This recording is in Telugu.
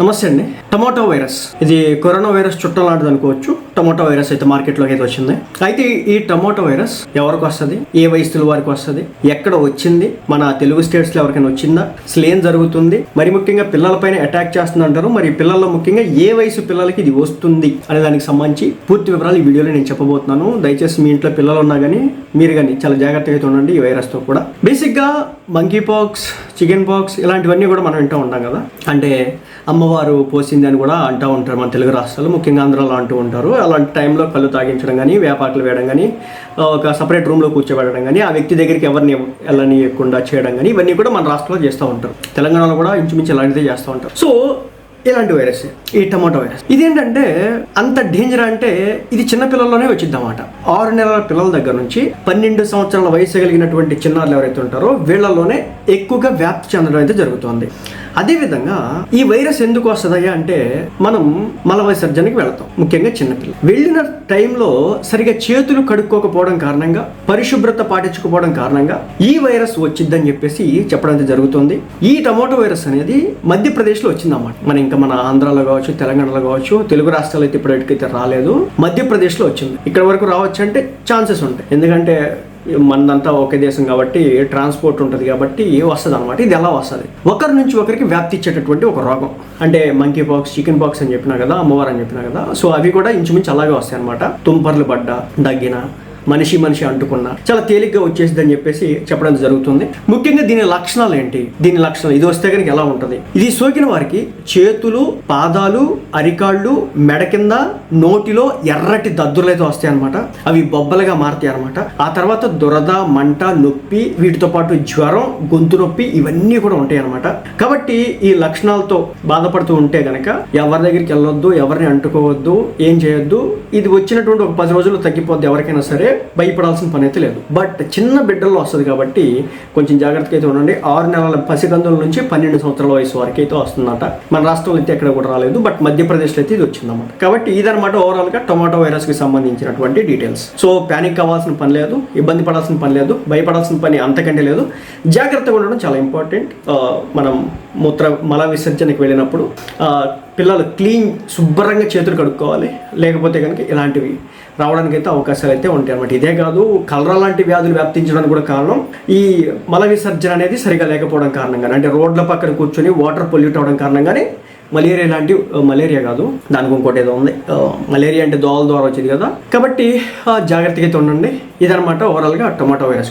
నమస్తే అండి. Tomato virus. ఇది కరోనా వైరస్ చుట్టం లాంటిది అనుకోవచ్చు. టమాటో వైరస్ అయితే మార్కెట్లోకి అయితే వచ్చింది. అయితే ఈ టమాటో వైరస్ ఎవరికి వస్తుంది? ఏ వయసుల వారికి వస్తుంది? ఎక్కడ వచ్చింది? మన తెలుగు స్టేట్స్లో ఎవరికైనా వచ్చిందా? అసలు ఏం జరుగుతుంది? మరి ముఖ్యంగా పిల్లలపైన అటాక్ చేస్తుంది అంటారు మరి పిల్లల్లో ముఖ్యంగా ఏ వయసు పిల్లలకి ఇది వస్తుంది అనే దానికి సంబంధించి పూర్తి వివరాలు ఈ వీడియోలో నేను చెప్పబోతున్నాను. దయచేసి మీ ఇంట్లో పిల్లలు ఉన్నా కానీ మీరు కానీ చాలా జాగ్రత్తగా అయితే ఉండండి ఈ వైరస్తో కూడా. బేసిక్గా మంకీ పాక్స్ చికెన్ పాక్స్ ఇలాంటివన్నీ కూడా మనం వింటూ ఉంటాం కదా. అంటే అమ్మ అమ్మవారు పోసింది అని కూడా అంటూ ఉంటారు మన తెలుగు రాష్ట్రాలు. ముఖ్యంగా ఆంధ్రాలో అంటూ ఉంటారు. అలాంటి టైంలో కళ్ళు తాగించడం కానీ వేపాకులు వేయడం కానీ ఒక సపరేట్ రూమ్లో కూర్చోబెట్టడం కానీ ఆ వ్యక్తి దగ్గరికి ఎవరిని వెళ్ళనియకుండా చేయడం కానీ ఇవన్నీ కూడా మన రాష్ట్రంలో చేస్తూ ఉంటారు. తెలంగాణలో కూడా ఇంచుమించు ఇలాంటిదే చేస్తూ ఉంటారు. సో ఇలాంటి వైరస్ ఈ టమాటో వైరస్. ఇదేంటంటే అంత డేంజర్ అంటే ఇది చిన్న పిల్లల్లోనే వచ్చింది అన్నమాట ఆరు నెలల పిల్లల దగ్గర నుంచి పన్నెండు సంవత్సరాల వయసు కలిగినటువంటి చిన్నారులు ఎవరైతే ఉంటారో వీళ్ళలోనే ఎక్కువగా వ్యాప్తి చెందడం అయితే జరుగుతుంది. అదేవిధంగా ఈ వైరస్ ఎందుకు వస్తుందయ్యా అంటే మనం మల విసర్జనకి వెళతాం ముఖ్యంగా చిన్నపిల్ల వెళ్ళిన టైంలో సరిగా చేతులు కడుక్కోకపోవడం కారణంగా పరిశుభ్రత పాటించకపోవడం కారణంగా ఈ వైరస్ వచ్చిందని చెప్పేసి చెప్పడం జరుగుతుంది. ఈ టమోటో వైరస్ అనేది మధ్యప్రదేశ్లో వచ్చిందన్నమాట. మన ఇంకా మన ఆంధ్రాలో కావచ్చు తెలంగాణలో కావచ్చు తెలుగు రాష్ట్రాలు అయితే ఇప్పటికైతే రాలేదు. మధ్యప్రదేశ్లో వచ్చింది. ఇక్కడ వరకు రావచ్చు అంటే ఛాన్సెస్ ఉంటాయి. ఎందుకంటే మనదంతా ఒకే దేశం కాబట్టి ట్రాన్స్పోర్ట్ ఉంటుంది కాబట్టి వస్తుంది అనమాట ఇది ఎలా వస్తుంది? ఒకరి నుంచి ఒకరికి వ్యాప్తి ఇచ్చేటటువంటి ఒక రోగం. అంటే మంకీ పాక్స్ చికెన్ పాక్స్ అని చెప్పినా కదా అమ్మవారు అని చెప్పినా కదా సో అవి కూడా ఇంచుమించు అలాగే వస్తాయి అనమాట తుంపర్లు పడ్డ దగ్గిన మనిషి మనిషి అంటుకున్న. చాలా తేలిగ్గా వచ్చేసింది అని చెప్పేసి చెప్పడం జరుగుతుంది. ముఖ్యంగా దీని లక్షణాలు ఏంటి? దీని లక్షణాలు ఇది వస్తే కనుక ఎలా ఉంటుంది? ఇది సోకిన వారికి చేతులు పాదాలు అరికాళ్ళు మెడ కింద నోటిలో ఎర్రటి దద్దుర్లు అయితే వస్తాయి అనమాట అవి బొబ్బలుగా మారుతాయి అనమాట ఆ తర్వాత దురద మంట నొప్పి వీటితో పాటు జ్వరం గొంతు నొప్పి ఇవన్నీ కూడా ఉంటాయి అనమాట కాబట్టి ఈ లక్షణాలతో బాధపడుతూ ఉంటే గనక ఎవరి దగ్గరికి వెళ్ళొద్దు ఎవరిని అంటుకోవద్దు ఏం చేయొద్దు. ఇది వచ్చినటువంటి ఒక పది రోజులు తగ్గిపోద్ది ఎవరికైనా సరే. భయపడాల్సిన పని అయితే లేదు. బట్ చిన్న బిడ్డల్లో వస్తుంది కాబట్టి కొంచెం జాగ్రత్తగా అయితే ఉండండి. ఆరు నెలల పసికందుల నుంచి పన్నెండు సంవత్సరాల వయసు వరకు అయితే వస్తుందన్నమాట మన రాష్ట్రంలో అయితే ఎక్కడ కూడా రాలేదు. బట్ మధ్యప్రదేశ్లో అయితే ఇది వచ్చిందన్నమాట. కాబట్టి ఇదనమాట ఓవరాల్గా టొమాటో వైరస్కి సంబంధించినటువంటి డీటెయిల్స్ సో ప్యానిక్ కావాల్సిన పని లేదు. ఇబ్బంది పడాల్సిన పని లేదు. భయపడాల్సిన పని అంతకంటే లేదు. జాగ్రత్తగా ఉండడం చాలా ఇంపార్టెంట్ uh, మనం మూత్ర మల విసర్జనకి వెళ్ళినప్పుడు uh, పిల్లలు క్లీన్ శుభ్రంగా చేతులు కడుక్కోవాలి. లేకపోతే కనుక ఇలాంటివి రావడానికి అయితే అవకాశాలు అయితే ఉంటాయి అన్నమాట ఇదే కాదు కలరా లాంటి వ్యాధులు వ్యాప్తించడానికి కూడా కారణం ఈ మల విసర్జన అనేది సరిగా లేకపోవడం కారణంగానే అంటే రోడ్ల పక్కన కూర్చొని వాటర్ పొల్యూట్ అవడం కారణంగానే మలేరియా లాంటి మలేరియా కాదు దానికి ఇంకోటి ఏదో ఉంది. మలేరియా అంటే దోవల ద్వారా వచ్చేది కదా. కాబట్టి జాగ్రత్తగా అయితే ఉండండి. ఇదనమాట ఓవరాల్గా టొమాటో వైరస్